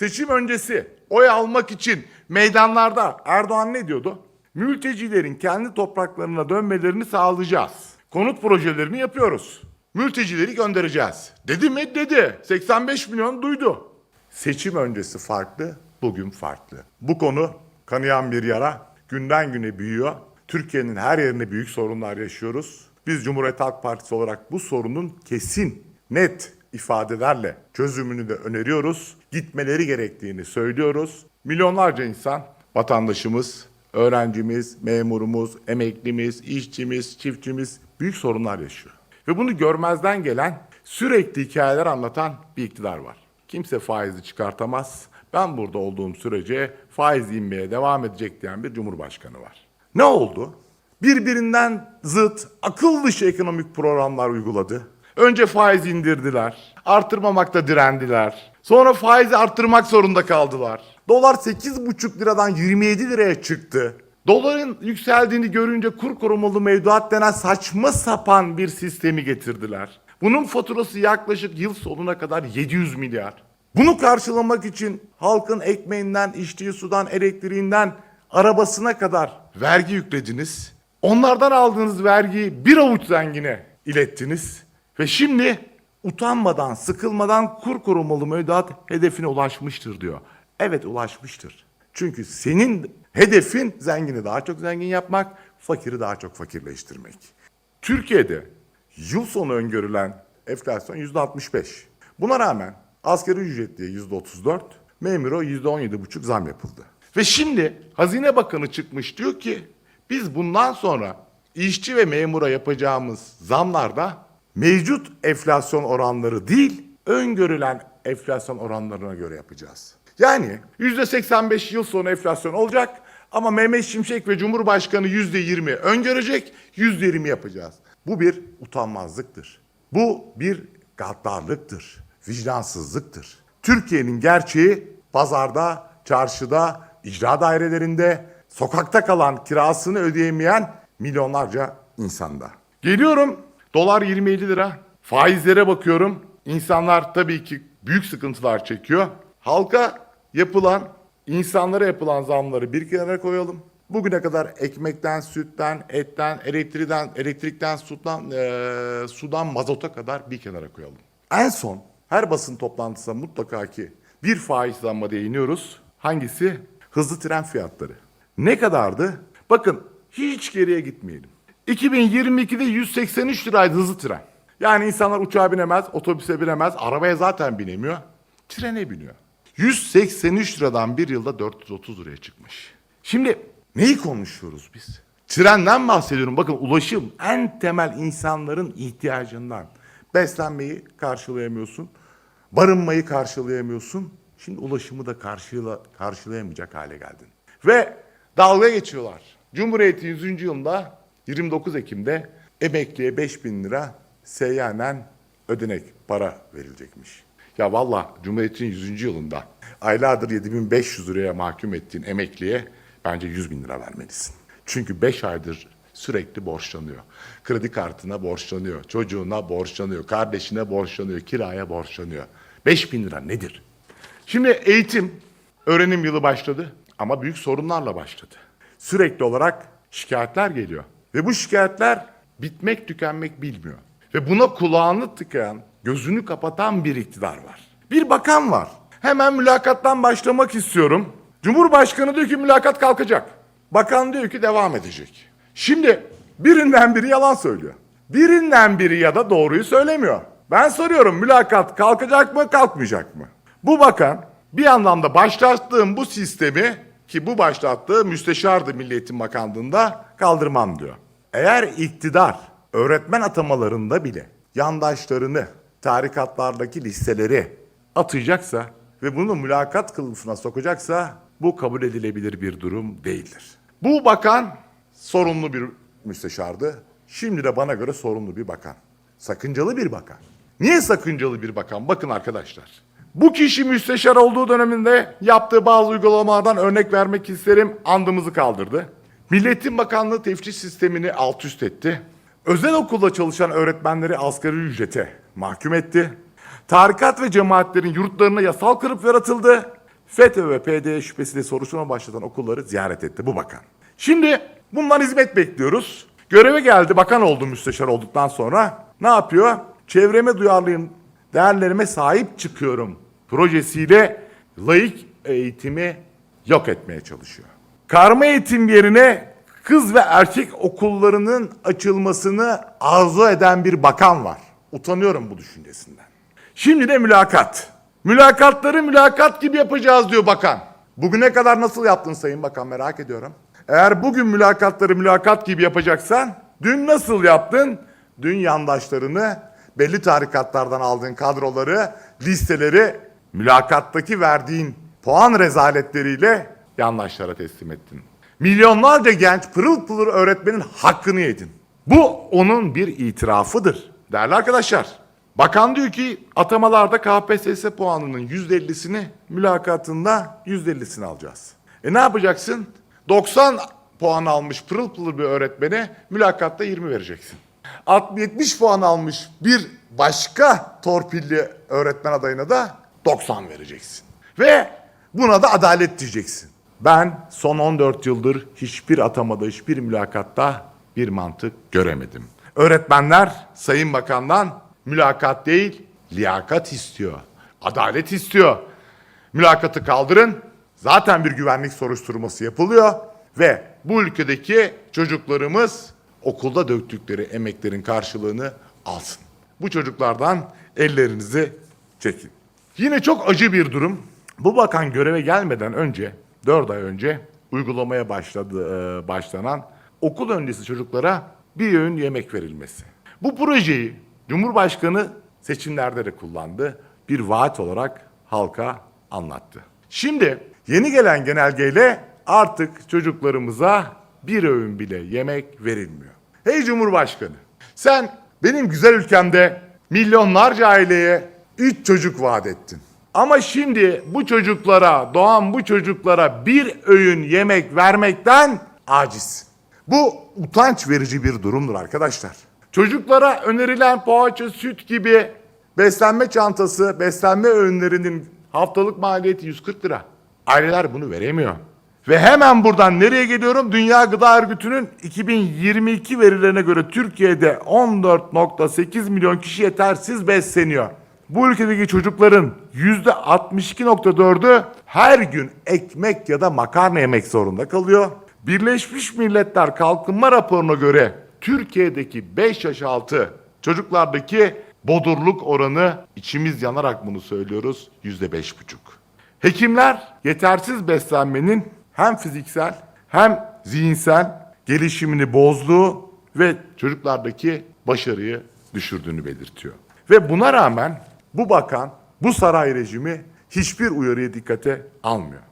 Seçim öncesi oy almak için meydanlarda Erdoğan ne diyordu? Mültecilerin kendi topraklarına dönmelerini sağlayacağız. Konut projelerini yapıyoruz. Mültecileri göndereceğiz. Dedi mi? Dedi. 85 milyon duydu. Seçim öncesi farklı, bugün farklı. Bu konu kanayan bir yara. Günden güne büyüyor. Türkiye'nin her yerinde büyük sorunlar yaşıyoruz. Biz Cumhuriyet Halk Partisi olarak bu sorunun kesin, net ifadelerle çözümünü de öneriyoruz. Gitmeleri gerektiğini söylüyoruz. Milyonlarca insan, vatandaşımız, öğrencimiz, memurumuz, emeklimiz, işçimiz, çiftçimiz büyük sorunlar yaşıyor. Ve bunu görmezden gelen, sürekli hikayeler anlatan bir iktidar var. Kimse faizi çıkartamaz. Ben burada olduğum sürece faiz inmeye devam edecek diyen bir cumhurbaşkanı var. Ne oldu? Birbirinden zıt, akıl dışı ekonomik programlar uyguladı. Önce faiz indirdiler. Artırmamakta direndiler. Sonra faizi arttırmak zorunda kaldılar. Dolar 8,5 liradan 27 liraya çıktı. Doların yükseldiğini görünce kur korumalı mevduat denen saçma sapan bir sistemi getirdiler. Bunun faturası yaklaşık yıl sonuna kadar 700 milyar. Bunu karşılamak için halkın ekmeğinden, içtiği sudan, elektriğinden, arabasına kadar vergi yüklediniz. Onlardan aldığınız vergiyi bir avuç zengine ilettiniz. Ve şimdi utanmadan, sıkılmadan kur korumalı mevduat hedefine ulaşmıştır diyor. Evet ulaşmıştır. Çünkü senin hedefin zengini daha çok zengin yapmak, fakiri daha çok fakirleştirmek. Türkiye'de yıl sonu öngörülen enflasyon %65. Buna rağmen asgari ücretliye %34, memura %17,5 zam yapıldı. Ve şimdi Hazine Bakanı çıkmış diyor ki biz bundan sonra işçi ve memura yapacağımız zamlarda mevcut enflasyon oranları değil, öngörülen enflasyon oranlarına göre yapacağız. Yani %85 yıl sonu enflasyon olacak ama Mehmet Şimşek ve Cumhurbaşkanı %20 öngörecek, %20 yapacağız. Bu bir utanmazlıktır. Bu bir gaddarlıktır, vicdansızlıktır. Türkiye'nin gerçeği pazarda, çarşıda, icra dairelerinde, sokakta kalan kirasını ödeyemeyen milyonlarca insanda. Geliyorum dolar 27 lira. Faizlere bakıyorum. İnsanlar tabii ki büyük sıkıntılar çekiyor. Halka yapılan, insanlara yapılan zamları bir kenara koyalım. Bugüne kadar ekmekten, sütten, etten, elektrikten, elektrikten, sudan, eee, sudan mazota kadar bir kenara koyalım. En son her basın toplantısında mutlaka ki bir faiz zamma değiniyoruz. Hangisi? Hızlı tren fiyatları. Ne kadardı? Bakın hiç geriye gitmeyelim. 2022'de 183 liraydı hızlı tren. Yani insanlar uçağa binemez, otobüse binemez, arabaya zaten binemiyor. Trene biniyor. 183 liradan bir yılda 430 liraya çıkmış. Şimdi neyi konuşuyoruz biz? Trenden bahsediyorum. Bakın ulaşım en temel insanların ihtiyacından. Beslenmeyi karşılayamıyorsun. Barınmayı karşılayamıyorsun. Şimdi ulaşımı da karşıla, karşılayamayacak hale geldin. Ve dalga geçiyorlar. Cumhuriyet'in 100. yılında 29 Ekim'de emekliye 5000 lira seyyanen ödenek para verilecekmiş. Ya valla Cumhuriyet'in 100. yılında aylardır 7500 liraya mahkum ettiğin emekliye bence 100 bin lira vermelisin. Çünkü 5 aydır sürekli borçlanıyor. Kredi kartına borçlanıyor, çocuğuna borçlanıyor, kardeşine borçlanıyor, kiraya borçlanıyor. 5 bin lira nedir? Şimdi eğitim, öğrenim yılı başladı ama büyük sorunlarla başladı. Sürekli olarak şikayetler geliyor. Ve bu şikayetler bitmek tükenmek bilmiyor. Ve buna kulağını tıkayan, gözünü kapatan bir iktidar var. Bir bakan var. Hemen mülakattan başlamak istiyorum. Cumhurbaşkanı diyor ki mülakat kalkacak. Bakan diyor ki devam edecek. Şimdi birinden biri yalan söylüyor. Birinden biri ya da doğruyu söylemiyor. Ben soruyorum mülakat kalkacak mı kalkmayacak mı? Bu bakan bir yandan da başlattığım bu sistemi ki bu başlattığı müsteşardı Milli Eğitim Bakanlığı'nda kaldırmam diyor. Eğer iktidar öğretmen atamalarında bile yandaşlarını tarikatlardaki listeleri atacaksa ve bunu mülakat kılıfına sokacaksa bu kabul edilebilir bir durum değildir. Bu bakan sorumlu bir müsteşardı. Şimdi de bana göre sorumlu bir bakan. Sakıncalı bir bakan. Niye sakıncalı bir bakan? Bakın arkadaşlar. Bu kişi müsteşar olduğu döneminde yaptığı bazı uygulamalardan örnek vermek isterim. Andımızı kaldırdı. Milletin Bakanlığı teftiş sistemini alt üst etti. Özel okulda çalışan öğretmenleri asgari ücrete mahkum etti. Tarikat ve cemaatlerin yurtlarına yasal kırıp yaratıldı FETÖ ve PDE şüphesiyle soruşturma başlatan okulları ziyaret etti bu bakan. Şimdi bundan hizmet bekliyoruz. Göreve geldi, bakan oldu müsteşar olduktan sonra. Ne yapıyor? Çevreme duyarlıyım, değerlerime sahip çıkıyorum projesiyle laik eğitimi yok etmeye çalışıyor. Karma eğitim yerine kız ve erkek okullarının açılmasını arzu eden bir bakan var. Utanıyorum bu düşüncesinden. Şimdi de mülakat. Mülakatları mülakat gibi yapacağız diyor bakan. Bugüne kadar nasıl yaptın sayın bakan merak ediyorum. Eğer bugün mülakatları mülakat gibi yapacaksan dün nasıl yaptın? Dün yandaşlarını belli tarikatlardan aldığın kadroları, listeleri mülakattaki verdiğin puan rezaletleriyle yandaşlara teslim ettin. Milyonlarca genç pırıl pırıl öğretmenin hakkını yedin. Bu onun bir itirafıdır. Değerli arkadaşlar, bakan diyor ki atamalarda KPSS puanının %50'sini mülakatında %50'sini alacağız. E ne yapacaksın? 90 puan almış pırıl pırıl bir öğretmene mülakatta 20 vereceksin. 70 puan almış bir başka torpilli öğretmen adayına da 90 vereceksin. Ve buna da adalet diyeceksin. Ben son 14 yıldır hiçbir atamada, hiçbir mülakatta bir mantık göremedim. Öğretmenler Sayın Bakan'dan mülakat değil, liyakat istiyor. Adalet istiyor. Mülakatı kaldırın. Zaten bir güvenlik soruşturması yapılıyor ve bu ülkedeki çocuklarımız okulda döktükleri emeklerin karşılığını alsın. Bu çocuklardan ellerinizi çekin. Yine çok acı bir durum. Bu bakan göreve gelmeden önce, 4 ay önce uygulamaya başladı, e, başlanan okul öncesi çocuklara bir öğün yemek verilmesi. Bu projeyi Cumhurbaşkanı seçimlerde de kullandı. Bir vaat olarak halka anlattı. Şimdi yeni gelen genelgeyle artık çocuklarımıza bir öğün bile yemek verilmiyor. Hey Cumhurbaşkanı, sen benim güzel ülkemde milyonlarca aileye üç çocuk vaat ettin. Ama şimdi bu çocuklara, doğan bu çocuklara bir öğün yemek vermekten acizsin. Bu utanç verici bir durumdur arkadaşlar. Çocuklara önerilen poğaça, süt gibi beslenme çantası, beslenme öğünlerinin haftalık maliyeti 140 lira. Aileler bunu veremiyor. Ve hemen buradan nereye geliyorum? Dünya Gıda Örgütü'nün 2022 verilerine göre Türkiye'de 14.8 milyon kişi yetersiz besleniyor. Bu ülkedeki çocukların %62.4'ü her gün ekmek ya da makarna yemek zorunda kalıyor. Birleşmiş Milletler Kalkınma Raporu'na göre Türkiye'deki 5 yaş altı çocuklardaki bodurluk oranı içimiz yanarak bunu söylüyoruz %5,5. Hekimler yetersiz beslenmenin hem fiziksel hem zihinsel gelişimini bozduğu ve çocuklardaki başarıyı düşürdüğünü belirtiyor. Ve buna rağmen bu bakan, bu saray rejimi hiçbir uyarıya dikkate almıyor.